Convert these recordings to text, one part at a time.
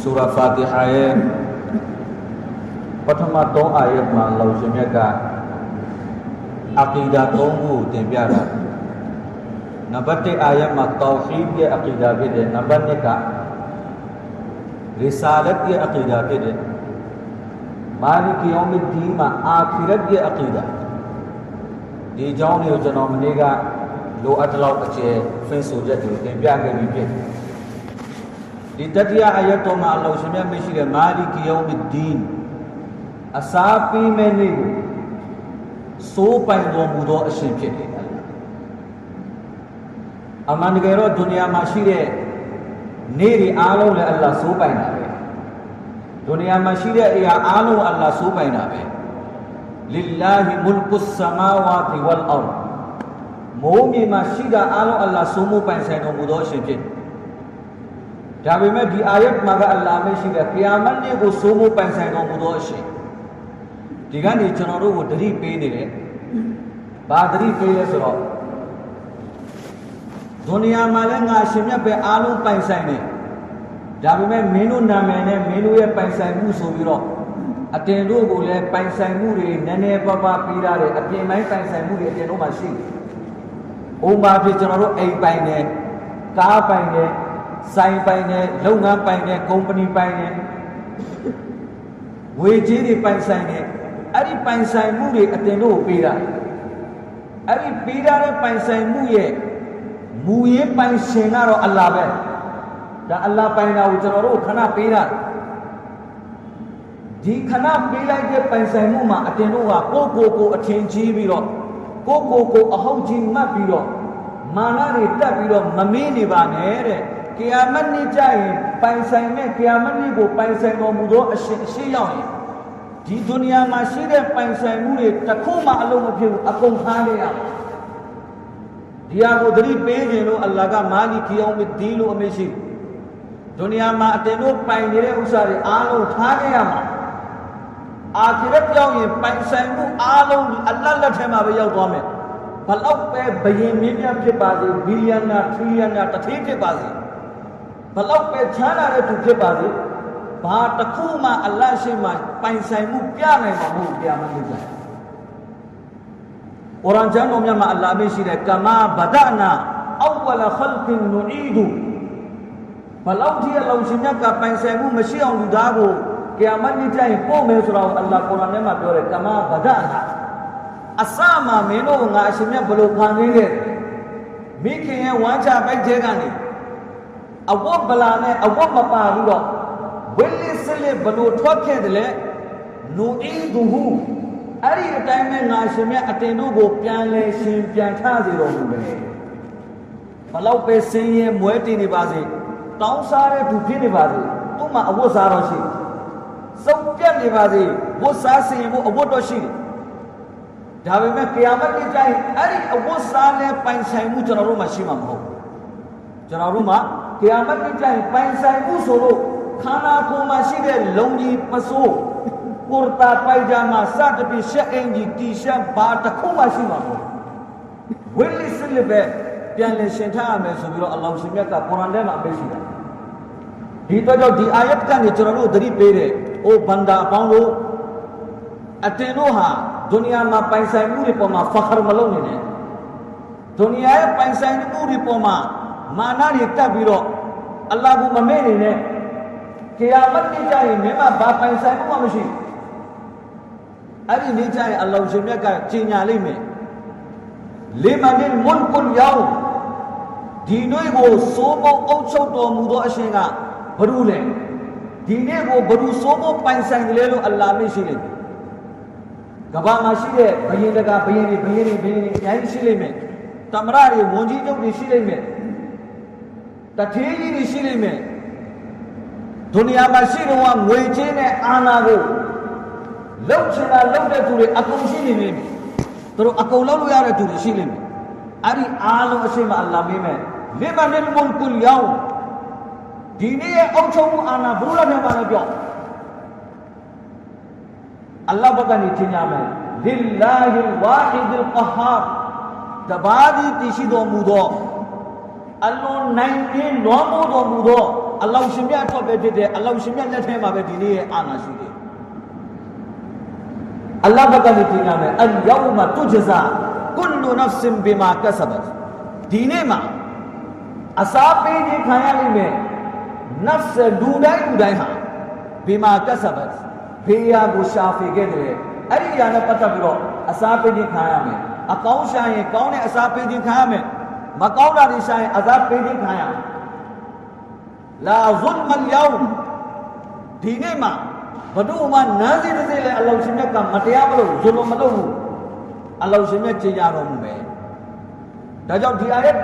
ဆူရာဖာတီဟာရဲ့ပထမ3အာယတ်မှာလောရှင်မြတ်ကအကီဒါ3ခုကိုတင်ပြတာနံပါတ်1အာယတ်မှာတောဟီဒ်ရဲ့အကီဒါဖြစ်တယ်နံပါတ်2ကရီဆာလတ်ရဲ့အကီဒါဖြစ်တယ်မာလီကီယောမ်ဒီမှာအာခီရတ်ရဲ့အကီဒါဒီအကြောင်းတွေကိုကျွန်တော်မနေ့ကလိုအပ်တဲ့လောက်အကျယ်ဖင်းဆိုချက်တွေတင်ပြခဲ့ပြီးဖြစ်တယ် ဒီတတိယအာယတ်တော်မှာအလ္လာဟ်ရှင်မြတ်မရှိတဲ့မာလီကီယောမ်ဒီန်အစာပြီးမဲ့နေ့ကိုစိုးပိုင်တော်မူသောအရှင်ဖြစ်တယ်အမှန်တကယ်တော့ဒုနီယာမှာရှိတဲ့နေ့တွေအားလုံးလည်းအလ္လာဟ်စိုးပိုင်တာပဲဒုနီယာမှာရှိတဲ့အရာအားလုံးအလ္လာဟ်စိုးပိုင်တာပဲလ illahi mulku samawati wal ard မိုးမြေမှာရှိတာအားလုံးအလ္လာဟ်စိုးမိုးပိုင်ဆိုင်တော်မူသောအရှင်ဖြစ်တယ် ဒါပေမဲ့ဒီအာယတ်မှာကအလ္လာဟ်မရှိတဲ့ကိယာမတ်နေ့ကိုစိုးမိုးပိုင်ဆိုင်တော်မူသောအရှင်ဒီကနေ့ကျွန်တော်တို့ကိုတတိပေးနေတယ်ဘာတတိပေးလဲဆိုတော့ဒုနီယာမှာလည်းငါရှင်မြတ်ပဲအားလုံးပိုင်ဆိုင်တယ်ဒါပေမဲ့မင်းတို့နာမည်နဲ့မင်းတို့ရဲ့ပိုင်ဆိုင်မှုဆိုပြီးတော့အတင်တို့ကိုလည်းပိုင်ဆိုင်မှုတွေနည်းနည်းပါးပါးပေးထားတယ်အပြင်ပိုင်းပိုင်ဆိုင်မှုတွေအတင်တို့မှာရှိတယ်။ဥပမာဖြစ်ကျွန်တော်တို့အိမ်ပိုင်တယ်ကားပိုင်တယ် ဆိုင်ပိုင်တယ်လုပ်ငန်းပိုင်တယ်ကုမ္ပဏီပိုင်တယ်ဝေကြီးတွေပိုင်ဆိုင်တယ်အဲ့ဒီပိုင်ဆိုင်မှုတွေအတင်တို့ကိုပေးတာအဲ့ဒီပေးထားတဲ့ပိုင်ဆိုင်မှုရဲ့မူရင်းပိုင်ရှင်ကတော့အလ္လာဟ်ပဲဒါအလ္လာဟ်ပိုင်တာကိုကျွန်တော်တို့ခဏပေးတာဒီခဏပေးလိုက်တဲ့ပိုင်ဆိုင်မှုမှာအတင်တို့ကကိုကိုကိုအထင်ကြီးပြီးတော့ကိုကိုကိုအဟုတ်ကြီးမှတ်ပြီးတော့မာနတွေတက်ပြီးတော့မမေးနေပါနဲ့တဲ့ ကိယာမတ်နေ့ကျရင်ပိုင်ဆိုင်မဲ့ကိယာမတ်နေ့ကိုပိုင်ဆိုင်တော်မူသောအရှင်အရှိရောက်ရင်ဒီဒုနီယာမှာရှိတဲ့ပိုင်ဆိုင်မှုတွေတစ်ခုမှအလုံးမဖြစ်ဘူးအကုန်ထားရရမှာဒီဟာကိုသတိပေးခြင်းလို့အလ္လာဟ်ကမာလီကီယောမဒီလို့အမရှိဒုနီယာမှာအတင်တို့ပိုင်နေတဲ့ဥစ္စာတွေအားလုံးထားခဲ့ရမှာအာခီရတ်ရောက်ရင်ပိုင်ဆိုင်မှုအားလုံးဒီအလ္လာဟ်လက်ထဲမှာပဲရောက်သွားမယ်ဘလောက်ပဲဘယင်မင်းများဖြစ်ပါစေဘီလီယံနာထရီလီယံနာတထေးဖြစ်ပါစေ ဘလောက်ပဲချမ်းသာတဲ့သူဖြစ်ပါစေဘာတစ်ခုမှအလ္လာဟ်ရှိမှပိုင်ဆိုင်မှုပြနိုင်မှာမဟုတ်တရားမလို့ကြတယ်ကုရ်အာန်ကျမ်းတော်မြတ်မှာအလ္လာဟ်မရှိတဲ့ကမာဘဒနာအဝလခလ်ကင်နူအီဒူဘလောက်ဒီအလောင်းရှင်မြတ်ကပိုင်ဆိုင်မှုမရှိအောင်လူသားကိုကိယာမတ်နေ့ကျရင်ပို့မယ်ဆိုတော့အလ္လာဟ်ကုရ်အာန်ထဲမှာပြောတယ်ကမာဘဒနာအစမှမင်းတို့ငါအရှင်မြတ်ဘလို့ခံသေးခဲ့မိခင်ရဲ့ဝမ်းချပိုက်တဲ့ကနေ အဝတ်ဗလာနဲ့အဝတ်မပါဘူးတော့ဝိလစ်စလစ်ဘလို့ထွက်ခဲ့တယ်လေနူအီဒူဟူအဲ့ဒီအတိုင်းပဲငါရှင်မြတ်အတင်တို့ကိုပြန်လဲရှင်ပြန်ချစေတော်မူတယ်ဘလောက်ပဲဆင်းရဲမွဲတင်နေပါစေတောင်းစားတဲ့သူဖြစ်နေပါစေသူ့မှာအဝတ်စားတော့ရှိစုပ်ပြတ်နေပါစေဝတ်စားစင်ဖို့အဝတ်တော့ရှိတယ်ဒါပေမဲ့ကိယာမတ်နေ့ကျရင်အဲ့ဒီအဝတ်စားနဲ့ပိုင်ဆိုင်မှုကျွန်တော်တို့မှရှိမှာမဟုတ်ကျွန်တော်တို့မှ ကိယာမတ်နေ့ကျရင်ပိုင်ဆိုင်မှုဆိုလို့ခန္ဓာကိုယ်မှာရှိတဲ့လုံကြီးပစိုးကုရတာပိုက်ဂျာမာစတပိရှက်အင်ဂျီတီရှပ်ဘာတစ်ခုမှရှိမှာမဟုတ်ဝိလစ်စလစ်ပဲပြန်လည်ရှင်ထားရမယ်ဆိုပြီးတော့အလောင်းရှင်မြတ်ကကုရ်အာန်ထဲမှာအပေးရှိတယ်ဒီတော့ကြောင့်ဒီအာယတ်ကနေကျွန်တော်တို့သတိပေးတယ်။အိုဘန္တာအပေါင်းတို့အတင်တို့ဟာဒုနီယာမှာပိုင်ဆိုင်မှုတွေပေါ်မှာဖခရမလုပ်နေနဲ့။ဒုနီယာရဲ့ပိုင်ဆိုင်မှုတွေပေါ်မှာမာနတွေတက်ပြီးတော့ အလ္လာဟ်ကိုမမေ့နေနဲ့။ကိယာမတ်နေ့ကျရင်မင်းမဘာပိုင်ဆိုင်မှုမှမရှိဘူး။အဲ့ဒီနေ့ကျရင်အလ္လာဟ်ရှင်မြတ်ကကြီးညာလိမ့်မယ်။လီမန်မွန်ကုလ်ယောဒီနေ့ကိုစိုးမိုးအုပ်ချုပ်တော်မူသောအရှင်ကဘ누구လဲဒီနေ့ကိုဘ누구စိုးမိုးပိုင်ဆိုင်တယ်လဲလို့အလ္လာဟ်မရှိလိမ့်မယ်ကဘာမှာရှိတဲ့ဘယင်တကာဘယင်တွေဘယင်တွေဘယင်တွေအများကြီးရှိလိမ့်မယ်တမရတွေဝန်ကြီးချုပ်တွေရှိလိမ့်မယ် တထေးကြီးတွေရှိလိမ့်မယ်ဒုနီယာမှာရှိတော့ငွေချင်းနဲ့အာဏာကိုလောက်ချင်တာလောက်တဲ့သူတွေအကုန်ရှိနေလိမ့်မယ်သူတို့အကုန်လောက်လို့ရတဲ့သူတွေရှိလိမ့်မယ်အဲ့ဒီအားလုံးအရှိမအလ္လာဟ်မေးမယ်လိမန်လ်မုလ်ကုလ်ယောမ်ဒီနေ့ရဲ့အောက်ချုပ်မှုအာဏာဘုရားထဲမှာလည်းပြောအလ္လာဟ်ဘက်ကနေထင်ကြမယ်လ illahi al-wahid al-qahhar တပါးသည်တည်ရှိတော်မူသော အလွန်နိုင်ခြင်းလွန်မိုးတော်မူသောအလောင်ရှင်မြတ်အတွက်ပဲဖြစ်တယ်အလောင်ရှင်မြတ်လက်ထဲမှာပဲဒီနေ့ရဲ့အာဏာရှိတယ်အလ္လာဟ်ဘက်ကနေပြင်ရမယ်အလ်ယောမတုဂျဇာကုလ်နဖ်စင်ဘီမာကဆဘတ်ဒီနေ့မှာအစာပေးခြင်းခံရလိမ့်မယ်နဖ်စလူတိုင်းလူတိုင်းဟာဘီမာကဆဘတ်ဘေးရာကိုရှာဖွေခဲ့တယ်အဲ့ဒီအရာနဲ့ပတ်သက်ပြီးတော့အစာပေးခြင်းခံရမယ်အကောင်းရှာရင်ကောင်းတဲ့အစာပေးခြင်းခံရမယ် မကောင်းတာတွေရှာရင်အစာပေးခြင်းခံရမယ်လာဇွန်မလ်ယောမ်ဒီနေ့မှာဘဒုမှနန်းစီတစ်စိလဲအလောရှင်မြတ်ကမတရားမလို့ဇွန်မလုပ်ဘူးအလောရှင်မြတ်ကြေညာတော်မူမယ်ဒါကြောင့်ဒီအာယတ်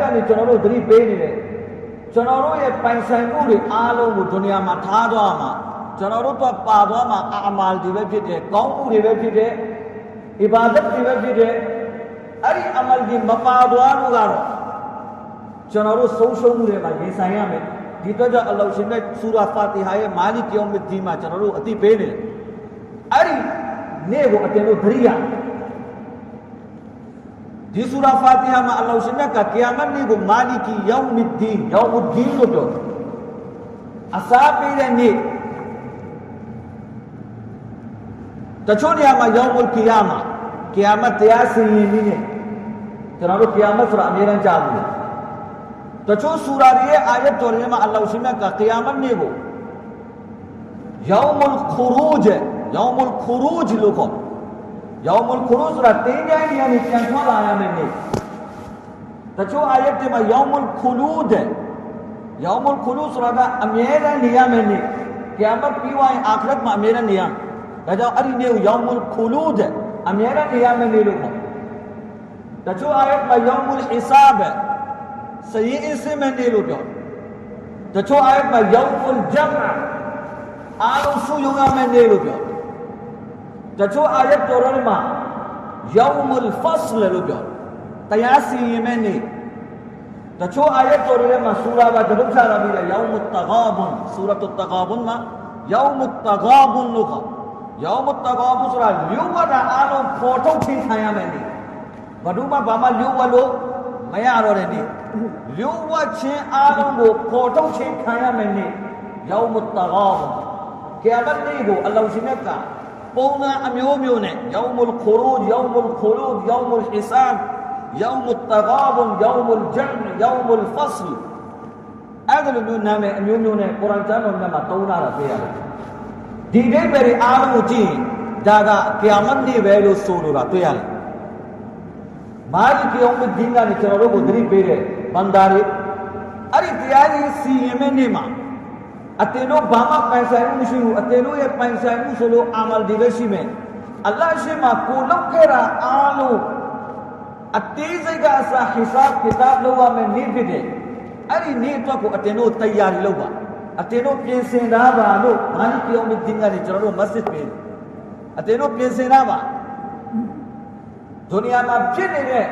ကနေကျွန်တော်တို့သတိပေးနေတယ်ကျွန်တော်တို့ရဲ့ပိုင်ဆိုင်မှုတွေအားလုံးကိုဒုနီယာမှာထားသွားမှာကျွန်တော်တို့တော့ပါသွားမှာအာမာလ်တွေပဲဖြစ်တယ်ကောင်းမှုတွေပဲဖြစ်တယ်အီဘာဒတ်တွေပဲဖြစ်တယ်အဲ့ဒီအမလ်ဒီမပါသွားလို့ကတော့ကျွန်တော်တို့ဆုံးရှုံးမှုတွေမှာရင်ဆိုင်ရမယ်ဒီတော့ကြောင့်အလ္လာဟ်ရှင်ရဲ့ဆူရာဖာတီဟာရဲ့မာလီကယောမစ်ဒီမှာကျွန်တော်တို့အသိပေးနေတယ်အဲ့ဒီနေ့ကိုအတင်လို့သတိရဒီဆူရာဖာတီဟာမှာအလ္လာဟ်ရှင်ကကီယာမတ်နေ့ကိုမာလီကီယောမစ်ဒီယောမုဒ်ဒီန်လို့ပြောတယ်အစာပေးတဲ့နေ့တချို့နေရာမှာယောမုလ်ကီယာမာကီယာမတ်တရားစီရင်နည်းနဲ့ကျွန်တော်တို့ကီယာမတ်ဆိုတာအမြဲတမ်းကြားဘူးတချို့ဆူရာတွေရဲ့အာယတ်တော်တွေမှာအလ္လာဟ်ရှင်ကကီယာမတ်နေ့ကိုယောမုလ်ခူရူဂျ်ယောမုလ်ခူရူဂျ်လို့ခေါ်ယောမုလ်ခူရူဂျ်ဆိုတာတင်းကြိုင်းနေရာနေပြန်ထွက်လာရမယ်နေ့တချို့အာယတ်တွေမှာယောမုလ်ခူလူဒ်ယောမုလ်ခူလူဆိုတာကအမြဲတမ်းနေရမယ်နေ့ကီယာမတ်ပြီးသွားရင်အာခရတ်မှာအမြဲတမ်းနေရမယ်ဒါကြောင့်အဲ့ဒီနေ့ကိုယောမုလ်ခူလူဒ်အမြဲတမ်းနေရမယ်နေ့လို့ခေါ်တချို့အာယတ်မှာယောမုလ်အီဆာဘ် စရင်အစ်စမန်နေ့လို့ပြောတချို့အာယတ်မှာယောမုလ်ဂျမ်အာအားလုံးစုယုံရမယ်နေ့လို့ပြောတချို့အာယတ်တော်တွေမှာယောမုလ်ဖဆလလို့ပြောတရားစီရင်မယ်နေ့တချို့အာယတ်တော်တွေမှာဆူရာကတပု တ်ချလာပြီးတယ်ယောမုတ္တဂါဘွန်ဆူရတ်တဂါဘွန်မှာယောမုတ္တဂါဘွန်လို့ခေါ်ယောမုတ္တဂါဘွန်ဆိုတာလျှို့ဝှက်တာအားလုံးပေါ်ထုတ်ချင်းခံရမယ်နေ့ဘဒုမဘာမှလျှို့ဝှက်လို့မရတော့တဲ့နေ့ လျှို့ဝှက်ခြင်းအားလုံးကိုပေါ်ထုတ်ချင်းခံရမယ်နေ့ယောမုတ္တဂါဘွန်ကဲမတ်နေ့ကိုအလောရှင်မြတ်ကပုံစံအမျိုးမျိုးနဲ့ယောမုလ်ခူရူဂျ်ယောမုလ်ခူလူဒ်ယောမုလ်ဟီဆန်ယောမုတ္တဂါဘွန်ယောမုလ်ဂျမ်ယောမုလ်ဖဆလ်အဲ့ဒါလိုမျိုးနာမည်အမျိုးမျိုးနဲ့ကုရ်အာန်ကျမ်းတော်မြတ်မှာသုံးလာတာတွေ့ရတယ်ဒီဒိဗ္ဗေတွေအားလုံးကိုကြည့်ဒါကကီယာမတ်နေ့ပဲလို့ဆိုလိုတာတွေ့ရတယ်မာလီကီယောမတ်ဒင်းကနေကျွန်တော်တို့ကိုသတိပေးတဲ့ ဘန္တာတွေအဲ့ဒီတရားကြီးစီရင်မဲ့နေ့မှာအတင်တို့ဘာမှပိုင်ဆိုင်မှုမရှိဘူးအတင်တို့ရဲ့ပိုင်ဆိုင်မှုဆိုလို့အာမလ်ဒီပဲရှိမယ်အလ္လာဟ်ရှိမှကိုလောက်ခဲ့တာအားလုံးအသေးစိတ်ကအစာဟိဆာဘ်ကီတာဘ်လုပ်ရမယ်နေ့ဖြစ်တယ်အဲ့ဒီနေ့အတွက်ကိုအတင်တို့တရားတွေလုပ်ပါအတင်တို့ပြင်ဆင်ထားပါလို့မာလီကီယောမတ်ဒင်းကနေကျွန်တော်တို့မတ်စစ်ပေးတယ်အတင်တို့ပြင်ဆင်ထားပါဒုနီယာမှာဖြစ်နေတဲ့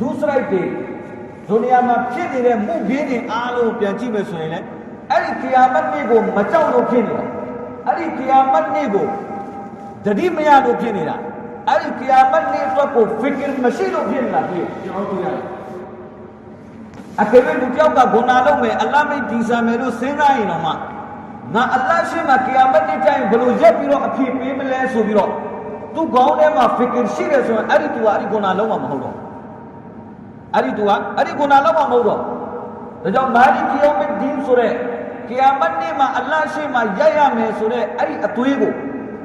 ဒုစရိုက်တွေ ဒုနီယာမှာဖြစ်နေတဲ့မှုပြင်းတွေအားလုံးပြန်ကြည့်မယ်ဆိုရင်လည်းအဲ့ဒီကီယာမတ်နေ့ကိုမကြောက်လို့ဖြစ်နေတာအဲ့ဒီကီယာမတ်နေ့ကိုတတိမရလို့ဖြစ်နေတာအဲ့ဒီကီယာမတ်နေ့အတွက်ကိုဖီကင်မရှိလို့ဖြစ်နေတာဒီကျွန်တော်တို့ရတယ်အကယ်၍လူကြောက်ကဂုဏလုံးမယ်အလ္လာဟ်မိတ်ဒီဆာမယ်လို့စဉ်းစားရင်တော့မှငါအလ္လာဟ်ရှိမှကီယာမတ်နေ့ကျရင်ဘယ်လိုရက်ပြီးတော့အဖြစ်ပေးမလဲဆိုပြီးတော့သူ့ခေါင်းထဲမှာဖီကင်ရှိတယ်ဆိုရင်အဲ့ဒီသူကအဲ့ဒီဂုဏလုံးမှာမဟုတ်တော့ အဲ့ဒီသူကအဲ့ဒီဂုဏလုံးမှာမဟုတ်တော့ဒါကြောင့်မာလီကီယောမတ်ဒင်းဆိုတဲ့ကီယာမတ်နေ့မှာအလ္လာဟ်ရှိမှရက်ရမယ်ဆိုတဲ့အဲ့ဒီအသွေးကို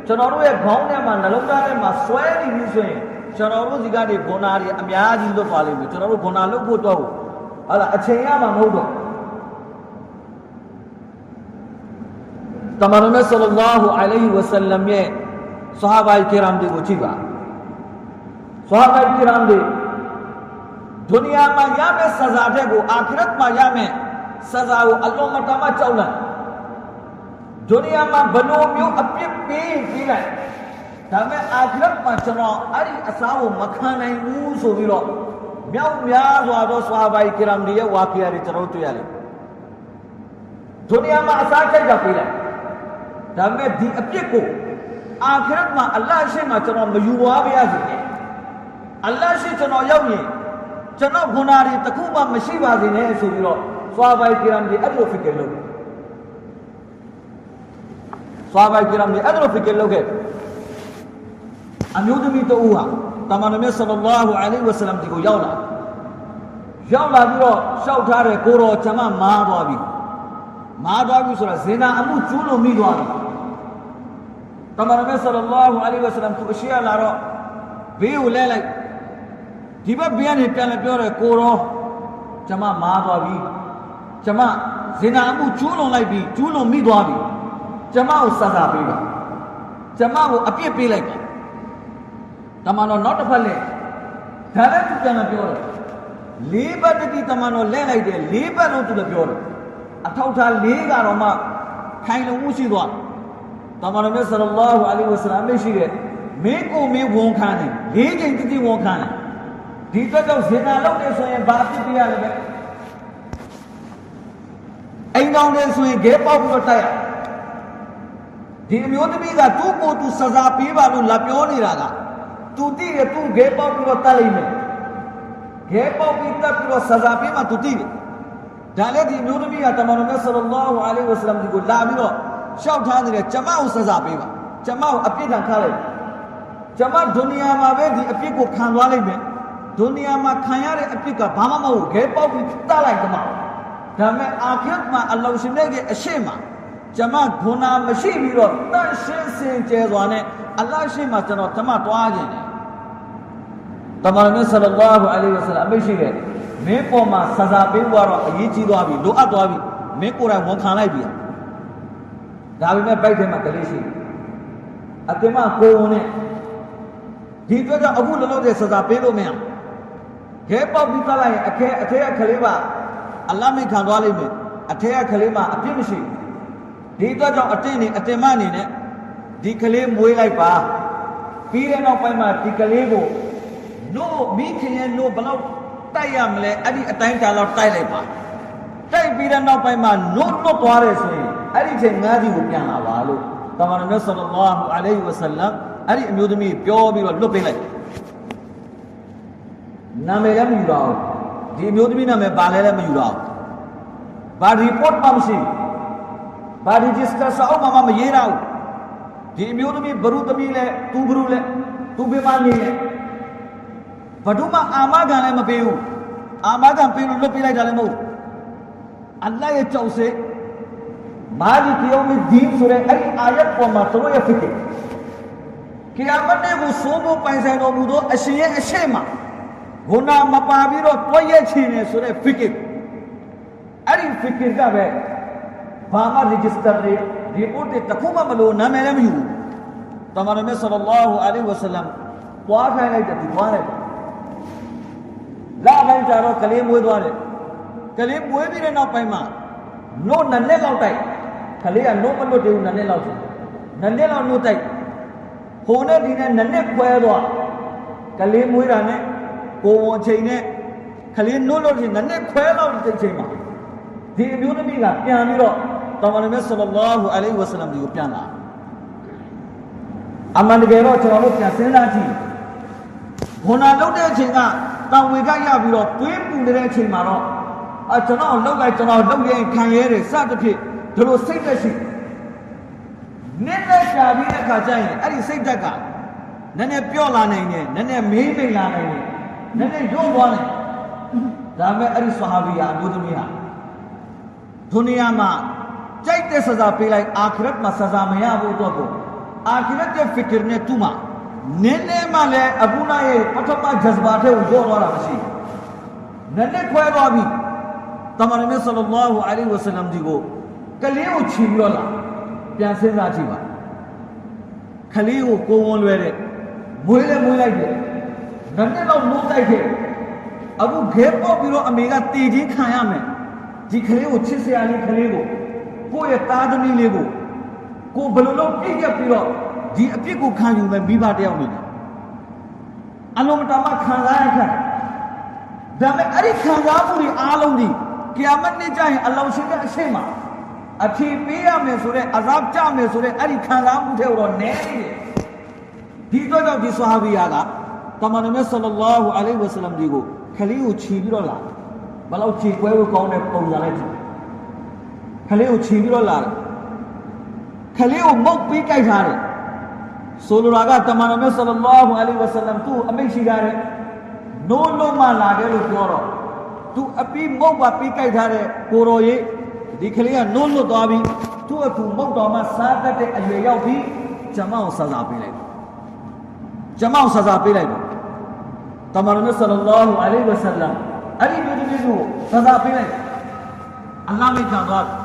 ကျွန်တော်တို့ရဲ့ခေါင်းထဲမှာနှလုံးသားထဲမှာဆွဲနေပြီဆိုရင်ကျွန်တော်တို့စီကနေဂုဏတွေအများကြီးလွတ်သွားလိမ့်မယ်ကျွန်တော်တို့ဂုဏလွတ်ဖို့တော့ဟာလာအချိန်ရမှာမဟုတ်တော့တမန်တော်မြတ်ဆလ္လာလာဟူအလိုင်းဝဆလမ်ရဲ့ဆဟာဘိုင်ကီရမ်တွေကိုကြည့်ပါဆဟာဘိုင်ကီရမ်တွေ ဒုနီယာမှာရမယ့်စဇာတဲ့ကိုအာခရတ်မှာရမယ့်စဇာကိုအလုံးမတမကြောက်လန့်ဒုနီယာမှာဘလိုမျိုးအပြစ်ပေးပြီးလိုက်ဒါပေမဲ့အာခရတ်မှာကျွန်တော်အဲ့ဒီအစား ကိုမခံနိုင်ဘူးဆိုပြီးတော့မြောက်များစွာသောဆဟာဘိုင်ကီရမ်တွေရဲ့ဝါကီယာတွေကျွန်တော်တွေ့ရလိမ့်ဒုနီယာမှာအစားချိုက်တာပေးလိုက်ဒါပေမဲ့ဒီအပြစ်ကိုအာခရတ်မှာအလ္လာဟ်ရှိမှကျွန်တော်မယူပါပါရစေနဲ့အလ္လာဟ်ရှိကျွန်တော်ရောက်ရင်ကျွန်တော်ဂုဏတွေတခုမှမရှိပါစေနဲ့ဆိုပြီးတော့ဆွာဘိုင်ကီရမ်ဒီအဲ့လိုဖစ်ကလုပ်ဆွာဘိုက်ကိရမ်တွေအဲ့ဒါလိုဖီကလုပ်ခဲ့အမျိုးသမီးတဦးဟာတမန်တော်မြတ်ဆလ္လာဟူအလိုင်းဝဆလမ်ဒီကိုရောက်လာရောက်လာပြီးတော့ရှောက်ထားတဲ့ကိုတော်ကျမမားသွားပြီမားသွားပြီဆိုတာဇင်နာအမှုကျူးလို့မိသွားပြီတမန်တော်မြတ်ဆလ္လာဟူအလိုင်းဝဆလမ်သူအရှိရလာတော့ဘေးကိုလဲလိုက် ဒီဘက်ဘေးကနေပြန်လဲပြောတယ်ကိုတော်ကျမမားသွားပြီကျမဇင်နာအမှုကျူးလွန်လိုက်ပြီကျူးလွန်မိသွားပြီကျမကိုစကားပေးပါကျမကိုအပြစ်ပေးလိုက်ပါတမန်တော်နောက်တစ်ဖက်လဲဒါလည်းသူပြန်လာပြောတယ်လေးဘက်တတိတမန်တော်လဲလိုက်တယ်လေးဘက်လုံးသူလည်းပြောတယ်အထောက်ထားလေးကတော့မှခိုင်လုံမှုရှိသွားတမန်တော်မြတ်ဆလ္လာဟူအလိုင်းဝဆလမ်မရှိတဲ့မင်းကိုမင်းဝန်ခံတယ်လေးချိန်တိတိဝန်ခံတယ် ဒီတော့ကြောင့်ဇင်နာလုပ်တယ်ဆိုရင်ဘာဖြစ်ပြရလဲပဲအိမ်တော်တယ်ဆိုရင်ဂဲပေါက်ပြီးတော့တိုက်ရဒီအမျိုးသမီးကသူ့ကိုယ်သူစစာပေးပါလို့လာပြောနေတာကသူတိရသူ့ဂဲပေါက်ပြီးတော့တက်လိုက်မယ်ဂဲပေါက်ပြီးတက်ပြီးတော့စစာပေးမှသူတိတယ်ဒါလည်းဒီအမျိုးသမီးကတမန်တော်မြတ်ဆလ္လာဟူအလိုင်းဝဆလမ်ဒီကိုလာပြီးတော့ရှောက်ထားနေတယ်ကျမကိုစစာပေးပါကျမကိုအပြစ်ဒဏ်ခါလိုက်ကျမဒုနီယာမှာပဲဒီအပြစ်ကိုခံသွားလိုက်မယ် ဒုနီယာမှာခံရတဲ့အပြစ်ကဘာမှမဟုတ်ဂဲပေါက်ပြီးတက်လိုက်ကျမဒါပေမဲ့အာခိရတ်မှာအလောရှင်ရဲ့အရှိမကျမဂုဏမရှိပြီးတော့တန့်ရှင်းစင်ကြဲစွာနဲ့အလ္လာဟ်ရှိမှကျွန်တော်ဓမ္မတွားခြင်းတယ်တမန်တော်ဆလ္လာဟူအလိုင်းဝဆလမ်အမိရှိတဲ့မင်းပေါ်မှာစစာပေးသွားတော့အရေးကြီးသွားပြီလိုအပ်သွားပြီမင်းကိုယ်တိုင်ဝန်ခံလိုက်ပြီဒါပေမဲ့ဗိုက်ထဲမှာကလေးရှိအတင်မကိုဝန်နဲ့ဒီအတွက်ကြောင့်အခုလောလောဆယ်စစာပေးလို့မရ ခဲပေါက်ပြီးသားလိုက်ရင်အခဲအထဲကလေးပါအလ္လာဟ်မိခံသွားလိမ့်မယ်အထဲကကလေးမှာအပြစ်မရှိဒီအတွက်ကြောင့်အတင်းနေအတင်မအနေနဲ့ဒီကလေးမွေးလိုက်ပါပြီးတဲ့နောက်ပိုင်းမှာဒီကလေးကိုနို့မိခင်ရဲ့နို့ဘလောက်တိုက်ရမလဲအဲ့ဒီအတိုင်းတာလောက်တိုက်လိုက်ပါတိုက်ပြီးတဲ့နောက်ပိုင်းမှာနို့လွတ်သွားတယ်ဆိုရင်အဲ့ဒီချိန်ငါးစီကိုပြန်လာပါလို့တမန်တော်မြတ်ဆလ္လာဟူအလိုင်းဝဆလမ်အဲ့ဒီအမျိုးသမီးပြောပြီးတော့လွတ်ပေးလိုက် နာမည်လည်းမယူတော့ဒီအမျိုးသမီးနာမည်ပါလဲလည်းမယူတော့ဘာ report မှမရှိဘာ register စာအုပ်မှမရေးတော့ဒီအမျိုးသမီးဘရုသမီးလဲသူဘရုလဲသူဘယ်မှာနေလဲဘဒုမအာမခံလည်းမပေးဘူးအာမခံပေးလို့လွတ်ပေးလိုက်တာလည်းမဟုတ်အလ္လာဟ်ရဲ့ကြောက်စေမာလီကီယောမီဒီန်ဆိုတဲ့အဲ့ဒီအာယတ်ပေါ်မှာသူတို့ရဲ့ဖိကီကီယာမတ်နဲ့ကိုစိုးဖို့ပိုင်ဆိုင်တော်မူသောအရှင်ရဲ့အရှိမ ဂုဏမပါပြီးတော့တွဲရဲ့ချင်နေဆိုတဲ့ဖိကီအဲ့ဒီဖိကီကပဲဘာမှ register တွေ report တွေတခုမှမလို့နာမည်လည်းမယူဘူးတမန်တော်မြတ်ဆလ္လာဟူအလိုင်းဝဆလမ်ပွားခိုင်းလိုက်တဲ့ဒီပွားလို က်လာပိုင်းကြတော့ကလေးမွေးသွားတယ်ကလေးမွေးပြီးတဲ့နောက်ပိုင်းမှာနို့နှစ်နှစ်လောက်တိုက်ကလေးကနို့မလွတ်သေးဘူးနှစ်နှစ်လောက်ဆိုနှစ်နှစ်လောက်နို့တိုက်ဟိုနဲ့ဒီနဲ့နှစ်နှစ်ခွဲသွားကလေးမွေးတာနဲ့ကိုဝန်ချိန်နဲ့ကလေးနို့လို့ချင်းနှစ်နှစ်ခွဲလောက်တိတ်ချိန်မှာဒီအမျိုးသမီးကပြန်ပြီးတော့တမန်တော်မြတ်ဆလ္လာဟူအလိုင်းဝဆလမ်ဒီကိုပြန်လာအမှန်တကယ်တော့ကျွန်တော်တို့ပြန်စဉ်းစားကြည့်ဘုံနာလုတ်တဲ့အချိန်ကတာဝေကရပြီးတော့သွေးပူနေတဲ့အချိန်မှာတော့အကျွန်တော်လုတ်လိုက်ကျွန်တော်လုတ်ရင်ခံရဲတယ်စသဖြင့်ဒီလိုစိတ်သက်ရှိနည်းနည်းရှာပြီးတဲ့ခါကျရင်အဲ့ဒီစိတ်သက်ကနည်းနည်းပြော့လာနိုင်တယ်နည်းနည်းမေးမိန်လာနိုင်တယ် နည်းနည်းညှို့သွားနိုင်ဒါပေမဲ့အဲ့ဒီဆဟာဘီယာအမျိုးသမီးဟာဒုနီယာမှာကြိုက်တဲ့ဆဇာပေးလိုက်အာခရတ်မှာဆဇာမရဘူးတော့ကိုအာခရတ်ရဲ့ fikr နဲ့သူ့မှာနည်းနည်းမှလည်းအဘူနာရဲ့ပထမဂျဇဘာထဲကိုရောသွားတာမရှိဘူးနည်းနည်းခွဲသွားပြီတမန်တော်မြတ်ဆလ္လာဟူအလိုင်းဝဆလမ်ဒီကိုကလေးကိုချီပြီးတော့လာပြန်စဉ်းစားကြည့်ပါကလေးကိုကိုဝန်လွယ်တဲ့မွေးလဲမွေးလိုက်တယ် နည်းနည်းတော့နိုးတိုက်တယ်အခုခဲပေါက်ပြီးတော့အမေကတေချင်းခံရမယ်ဒီကလေးကိုချစ်စရာလေးကလေးကိုကိုယ့်ရဲ့သားသမီးလေးကိုကိုဘယ်လိုလုပ်ပြည့်ရပြီးတော့ဒီအပြစ်ကိုခံယူမယ်မိဘတယောက်နေတယ်အလုံးမတမခံစားရခက်ဒါပေမဲ့အဲ့ဒီခံစားမှုတွေအားလုံးဒီကီယာမတ်နေ့ကျရင်အလောင်းရှင်တဲ့အရှိမအဖြေပေးရမယ်ဆိုတဲ့အဇပ်ကြမယ်ဆိုတဲ့အဲ့ဒီခံစားမှုတွေတော့နည်းနေတယ်ဒီတော့ကြောင့်ဒီဆဟာဘီယာက တမန်တော်မြတ်ဆလ္လာဟူအလိုင်းဝဆလမ်ဒီကိုခလီကိုခြီးပြီးတော့လာဘယ်လောက်ခြီးကွဲဖို့ကောင်းတဲ့ပုံစံလိုက်ကြည့်ခလေးကိုခြီးပြီးတော့လာတယ်ခလေးကိုမုတ်ပြီးကြိုက်ထားတယ်ဆိုလိုတာကတမန်တော်မြတ်ဆလ္လာလဟူအလိုင်းဝဆလမ်သူ့အမိန့်ရှိတာတဲ့နိုးလုံးမလာတယ်လို့ပြောတော့သူအပြီးမုတ်ပါပြီးကြိုက်ထားတဲ့ကိုရော်ကြီးဒီကလေးကနိုးလွတ်သွားပြီးသူ့အခုမုတ်တော်မှစားတတ်တဲ့အရွယ်ရောက်ပြီးဂျမောင်ဆဆာပေးလိုက်ဂျမောင်ဆဆာပေးလိုက် တမန်တော်မြတ်ဆလ္လာလဟူအလိုင်းဝဆလမ်အဲ့ဒီမျိုးသမီးကိုဆဆာပေးလိုက်အလ္လာဟ်မိခံသွားတယ်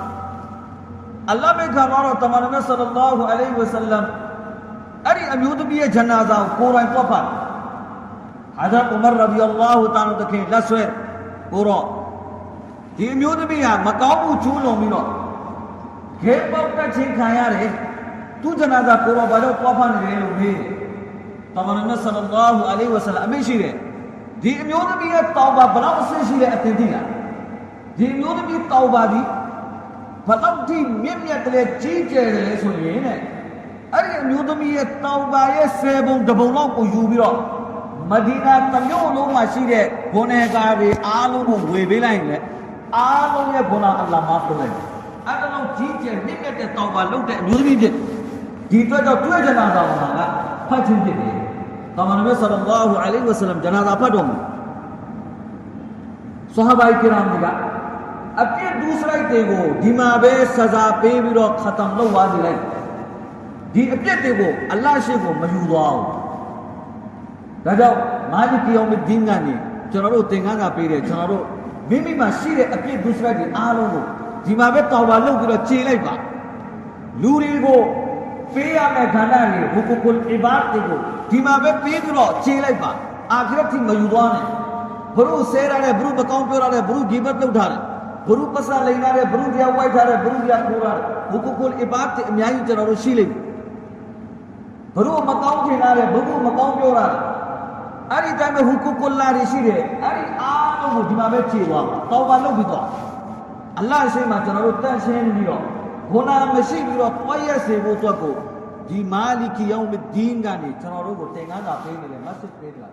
အလ္လာဟ်မိခံတော့တမန်တော်မြတ်ဆလ္လာလဟူ တိုင်တွက်ပါဟာဇတ်ဥမရ်ရဒီအလ္လာဟူတာလာတခင်လက်ဆွဲကိုတော့ဒီအမျိုးသမီးဟာမကောင်းမှုကျူးလွန်ပြီးတော့ခဲပေါက်တက်ချင်းခံရတယ်သူဂျနာဇာကိုတော့ဘာလို့တွက်ဖနေတယ်လို့မေးတယ်တမန်တော်မြတ်ဆလ္လာလဟူအလိုင်းဝဆလမ်အမိန့်ရှိတယ်ဒီအမျိုးသမီးရဲ့တောင်းပါဘယ်လောက်အဆင့်ရှိတဲ့အသင်သိလားဒီအမျိုးသမီးတောင်းပါဒီဘလောက်ထိမြင့်မြတ်တယ်ကြီးကျယ်တယ်ဆိုရင်တဲ့အဲ့ဒီအမျိုးသမီးရဲ့တောင်ပါရဲ့ဆယ်ပုံတစ်ပုံလောက်ကိုယူပြီးတော့မဒီနာတစ်မြို့လုံးမှာရှိတဲ့ဘုန်းနယ်ကာတွေအားလုံးကိုဝေပေးလိုက်ရင်လေအားလုံးရဲ့ဘုန်းတော်အလ္လာဟ်မာဖို့လိုက်အဲ့ဒါလောက်ကြီးကျယ်မြင့်မြတ်တဲ့တောင်ပါလုပ်တဲ့အမျိုးသမီးဖြစ်ဒီအတွက်တော့တွေ့ကြတာသာမှာကဖတ်ချင်းဖြစ်တယ်။ တာမန်နဗီဆလ္လာလဟူအလိုင်းဝဆလမ်ဂျနာဇာဖတ်တော်မူဆဟာဘာကိရမ်တွေကအပြစ်ဒူးစလိုက်တွေကိုဒီမှာပဲစဇာပေးပြီးတော့ခတ်တမ်လုပ်သွားနေလိုက်ဒီအပြစ်တွေကိုအလ္လာဟ်ရှိကိုမယူသွားဘူးဒါကြောင့်မာလီကီယောမဒင်းကနေကျွန်တော်တို့သင်္ကန်းစာပေးတယ်ကျွန်တော်တို့မိမိမှာရှိတဲ့အပြစ်ဒူးစလိုက်တွေအားလုံးကိုဒီမှာပဲတောင်းပါလုပ်ပြီးတော့ခြေလိုက်ပါလူတွေကို ပေးရမယ့်ခန္ဓာတွေဟူကုကုလ်အီဘာတ်တွေကိုဒီမှာပဲပေးပြီးတော့ခြေလိုက်ပါအာခရတ်ထိမယူသွားနဲ့ဘုရုဆဲရတဲ့ဘုရုမကောင်းပြောရတဲ့ဘုရုဒီဘတ်လုပ်ထားတယ်ဘုရုပစလိန်ထားတဲ့ဘုရုတရားဝိုက်ထားတဲ့ဘုရုတရားခိုးထားတဲ့ဟူကုကုလ်အီဘာတ်တွေအများကြီးကျွန်တော်တို့ရှိလိမ့်မယ်ဘုရုမကောင်းထင်ထားတဲ့ဘုရုမကောင်းပြောတာအဲ့ဒီတိုင်းမှာဟူကုကုလ်လာတွေရှိတယ်အဲ့ဒီအားလုံးကိုဒီမှာပဲခြေသွားတောင်းပါလုပ်ပြီးတော့အလ္လာဟ်ရှိမှကျွန်တော်တို့တန့်ရှင်းပြီးတော့ဂုဏမရှိပြီးတော့တွားရက်စေဖို့အတွက်ကို ဒီမာလီကီယောမဒင်းကနေကျွန်တော်တို့ကိုသင်္ကန်းစာပေးနေတယ်မက်ဆေ့ပေးနေတာ